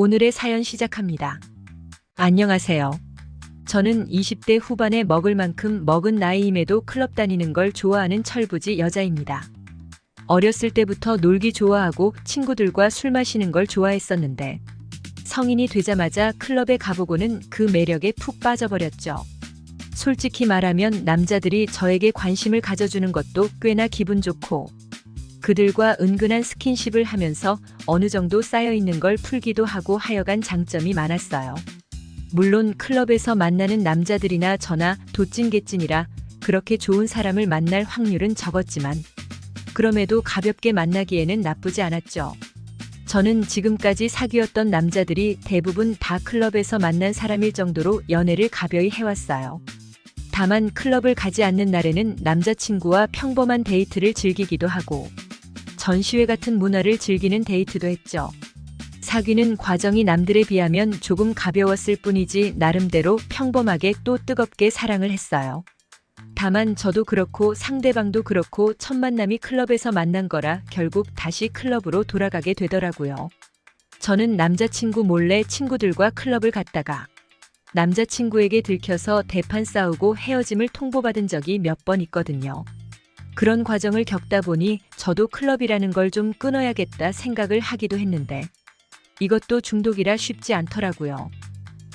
오늘의 사연 시작합니다. 안녕하세요. 저는 20대 후반에 먹을 만큼 먹은 나이임에도 클럽 다니는 걸 좋아하는 철부지 여자입니다. 어렸을 때부터 놀기 좋아하고 친구들과 술 마시는 걸 좋아했었는데 성인이 되자마자 클럽에 가보고는 그 매력에 푹 빠져버렸죠. 솔직히 말하면 남자들이 저에게 관심을 가져주는 것도 꽤나 기분 좋고 그들과 은근한 스킨십을 하면서 어느 정도 쌓여 있는 걸 풀기도 하고 하여간 장점이 많았어요. 물론 클럽에서 만나는 남자들이나 저나 도찐개찐이라 그렇게 좋은 사람을 만날 확률은 적었지만 그럼에도 가볍게 만나기에는 나쁘지 않았죠. 저는 지금까지 사귀었던 남자들이 대부분 다 클럽에서 만난 사람일 정도로 연애를 가벼이 해왔어요. 다만 클럽을 가지 않는 날에는 남자친구와 평범한 데이트를 즐기기도 하고 전시회 같은 문화를 즐기는 데이트도 했죠. 사귀는 과정이 남들에 비하면 조금 가벼웠을 뿐이지 나름대로 평범하게 또 뜨겁게 사랑을 했어요. 다만 저도 그렇고 상대방도 그렇고 첫 만남이 클럽에서 만난 거라 결국 다시 클럽으로 돌아가게 되더라고요. 저는 남자친구 몰래 친구들과 클럽을 갔다가 남자친구에게 들켜서 대판 싸우고 헤어짐을 통보받은 적이 몇 번 있거든요. 그런 과정을 겪다 보니 저도 클럽이라는 걸 좀 끊어야겠다 생각을 하기도 했는데 이것도 중독이라 쉽지 않더라고요.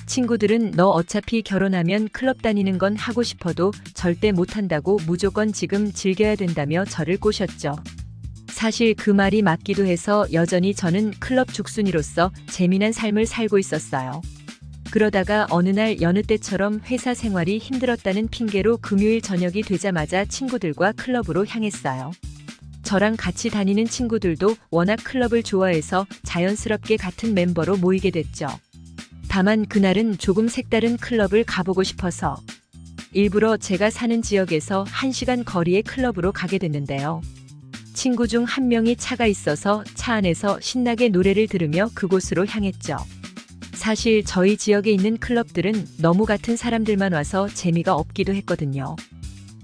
친구들은 너 어차피 결혼하면 클럽 다니는 건 하고 싶어도 절대 못한다고 무조건 지금 즐겨야 된다며 저를 꼬셨죠. 사실 그 말이 맞기도 해서 여전히 저는 클럽 죽순이로서 재미난 삶을 살고 있었어요. 그러다가 어느 날 여느 때처럼 회사 생활이 힘들었다는 핑계로 금요일 저녁이 되자마자 친구들과 클럽으로 향했어요. 저랑 같이 다니는 친구들도 워낙 클럽을 좋아해서 자연스럽게 같은 멤버로 모이게 됐죠. 다만 그날은 조금 색다른 클럽을 가보고 싶어서 일부러 제가 사는 지역에서 1시간 거리의 클럽으로 가게 됐는데요. 친구 중 한 명이 차가 있어서 차 안에서 신나게 노래를 들으며 그곳으로 향했죠. 사실 저희 지역에 있는 클럽들은 너무 같은 사람들만 와서 재미가 없기도 했거든요.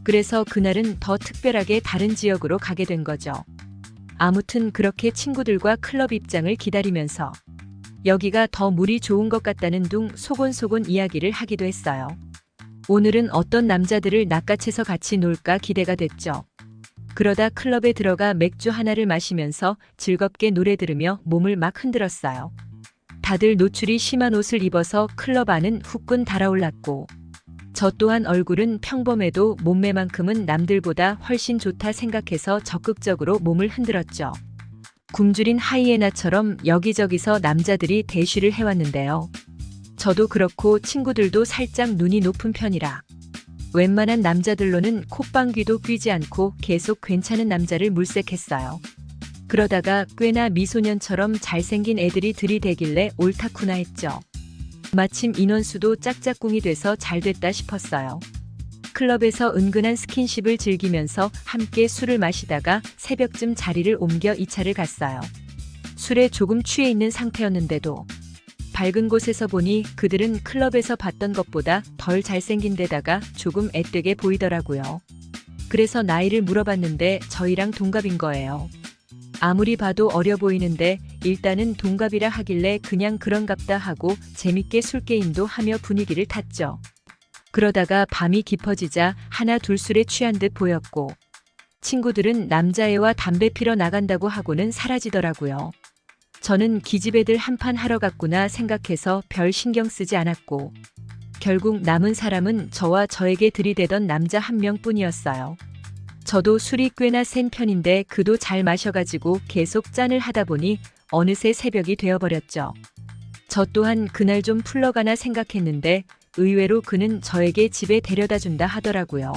그래서 그날은 더 특별하게 다른 지역으로 가게 된 거죠. 아무튼 그렇게 친구들과 클럽 입장을 기다리면서 여기가 더 물이 좋은 것 같다는 둥 소곤소곤 이야기를 하기도 했어요. 오늘은 어떤 남자들을 낚아채서 같이 놀까 기대가 됐죠. 그러다 클럽에 들어가 맥주 하나를 마시면서 즐겁게 노래 들으며 몸을 막 흔들었어요. 다들 노출이 심한 옷을 입어서 클럽 안은 후끈 달아올랐고 저 또한 얼굴은 평범해도 몸매만큼은 남들보다 훨씬 좋다 생각해서 적극적으로 몸을 흔들었죠. 굶주린 하이에나처럼 여기저기서 남자들이 대쉬를 해왔는데요. 저도 그렇고 친구들도 살짝 눈이 높은 편이라 웬만한 남자들로는 콧방귀도 뀌지 않고 계속 괜찮은 남자를 물색했어요. 그러다가 꽤나 미소년처럼 잘생긴 애들이 들이대길래 옳다쿠나 했죠. 마침 인원수도 짝짝꿍이 돼서 잘 됐다 싶었어요. 클럽에서 은근한 스킨십을 즐기면서 함께 술을 마시다가 새벽쯤 자리를 옮겨 2차를 갔어요. 술에 조금 취해 있는 상태였는데도 밝은 곳에서 보니 그들은 클럽에서 봤던 것보다 덜 잘생긴 데다가 조금 애뜨게 보이더라고요. 그래서 나이를 물어봤는데 저희랑 동갑인 거예요. 아무리 봐도 어려 보이는데 일단은 동갑이라 하길래 그냥 그런갑다 하고 재밌게 술게임도 하며 분위기를 탔죠. 그러다가 밤이 깊어지자 하나 둘 술에 취한 듯 보였고 친구들은 남자애와 담배 피러 나간다고 하고는 사라지더라고요. 저는 기집애들 한판 하러 갔구나 생각해서 별 신경 쓰지 않았고 결국 남은 사람은 저와 저에게 들이대던 남자 한 명뿐이었어요. 저도 술이 꽤나 센 편인데 그도 잘 마셔가지고 계속 짠을 하다 보니 어느새 새벽이 되어버렸죠. 저 또한 그날 좀 풀러가나 생각했는데 의외로 그는 저에게 집에 데려다 준다 하더라고요.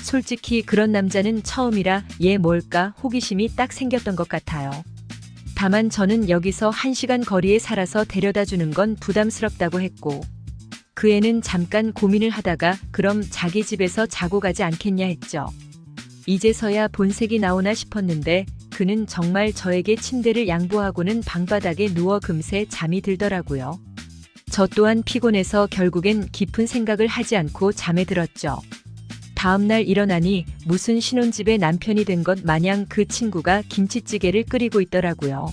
솔직히 그런 남자는 처음이라 얘 뭘까 호기심이 딱 생겼던 것 같아요. 다만 저는 여기서 한 시간 거리에 살아서 데려다 주는 건 부담스럽다고 했고, 그 애는 잠깐 고민을 하다가 그럼 자기 집에서 자고 가지 않겠냐 했죠. 이제서야 본색이 나오나 싶었는데 그는 정말 저에게 침대를 양보하고는 방바닥에 누워 금세 잠이 들더라고요. 저 또한 피곤해서 결국엔 깊은 생각을 하지 않고 잠에 들었죠. 다음날 일어나니 무슨 신혼집에 남편이 된 것 마냥 그 친구가 김치찌개를 끓이고 있더라고요.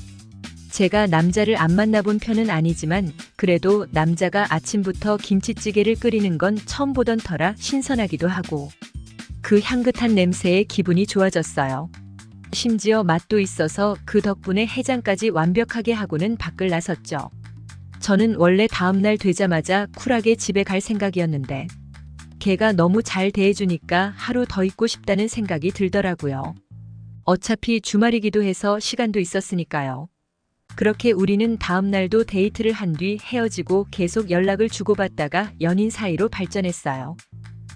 제가 남자를 안 만나본 편은 아니지만 그래도 남자가 아침부터 김치찌개를 끓이는 건 처음 보던 터라 신선하기도 하고 그 향긋한 냄새에 기분이 좋아졌어요. 심지어 맛도 있어서 그 덕분에 해장까지 완벽하게 하고는 밖을 나섰죠. 저는 원래 다음날 되자마자 쿨하게 집에 갈 생각이었는데 걔가 너무 잘 대해주니까 하루 더 있고 싶다는 생각이 들더라고요. 어차피 주말이기도 해서 시간도 있었으니까요. 그렇게 우리는 다음날도 데이트를 한 뒤 헤어지고 계속 연락을 주고받다가 연인 사이로 발전했어요.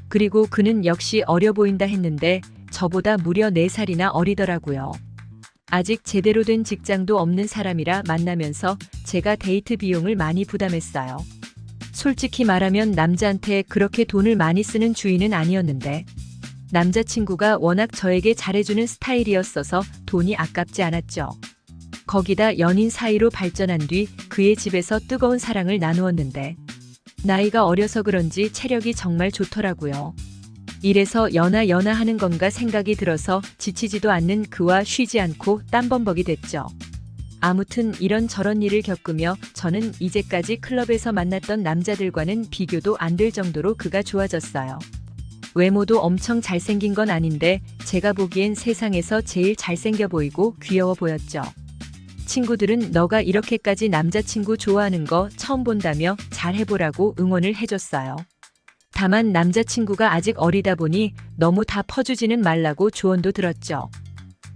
그리고 그는 역시 어려 보인다 했는데 저보다 무려 4살이나 어리더라고요. 아직 제대로 된 직장도 없는 사람이라 만나면서 제가 데이트 비용을 많이 부담했어요. 솔직히 말하면 남자한테 그렇게 돈을 많이 쓰는 주인은 아니었는데 남자친구가 워낙 저에게 잘해주는 스타일이었어서 돈이 아깝지 않았죠. 거기다 연인 사이로 발전한 뒤 그의 집에서 뜨거운 사랑을 나누었는데 나이가 어려서 그런지 체력이 정말 좋더라고요. 이래서 연하 연하 하는 건가 생각이 들어서 지치지도 않는 그와 쉬지 않고 땀범벅이 됐죠. 아무튼 이런 저런 일을 겪으며 저는 이제까지 클럽에서 만났던 남자들과는 비교도 안 될 정도로 그가 좋아졌어요. 외모도 엄청 잘생긴 건 아닌데 제가 보기엔 세상에서 제일 잘생겨 보이고 귀여워 보였죠. 친구들은 너가 이렇게까지 남자친구 좋아하는 거 처음 본다며 잘 해보라고 응원을 해줬어요. 다만 남자친구가 아직 어리다 보니 너무 다 퍼주지는 말라고 조언도 들었죠.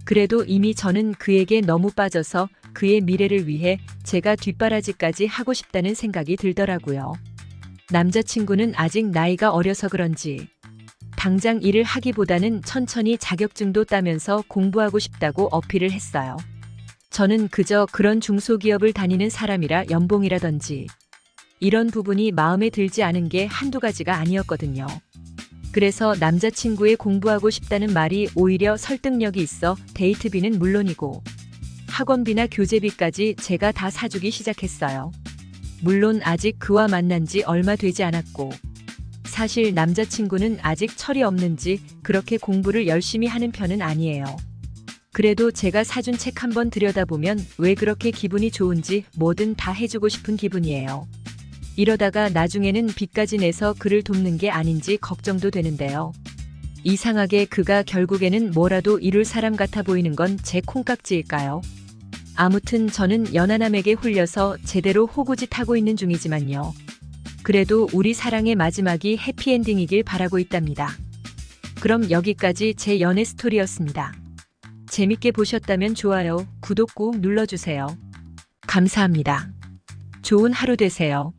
그래도 이미 저는 그에게 너무 빠져서 그의 미래를 위해 제가 뒷바라지까지 하고 싶다는 생각이 들더라고요. 남자친구는 아직 나이가 어려서 그런지 당장 일을 하기보다는 천천히 자격증도 따면서 공부하고 싶다고 어필을 했어요. 저는 그저 그런 중소기업을 다니는 사람이라 연봉이라든지 이런 부분이 마음에 들지 않은 게 한두 가지가 아니었거든요. 그래서 남자친구의 공부하고 싶다는 말이 오히려 설득력이 있어 데이트비는 물론이고 학원비나 교재비까지 제가 다 사주기 시작했어요. 물론 아직 그와 만난 지 얼마 되지 않았고 사실 남자친구는 아직 철이 없는지 그렇게 공부를 열심히 하는 편은 아니에요. 그래도 제가 사준 책 한번 들여다보면 왜 그렇게 기분이 좋은지 뭐든 다 해주고 싶은 기분이에요. 이러다가 나중에는 빚까지 내서 그를 돕는 게 아닌지 걱정도 되는데요. 이상하게 그가 결국에는 뭐라도 이룰 사람 같아 보이는 건 제 콩깍지일까요? 아무튼 저는 연하남에게 홀려서 제대로 호구짓 하고 있는 중이지만요. 그래도 우리 사랑의 마지막이 해피엔딩이길 바라고 있답니다. 그럼 여기까지 제 연애 스토리였습니다. 재밌게 보셨다면 좋아요, 구독 꾹 눌러주세요. 감사합니다. 좋은 하루 되세요.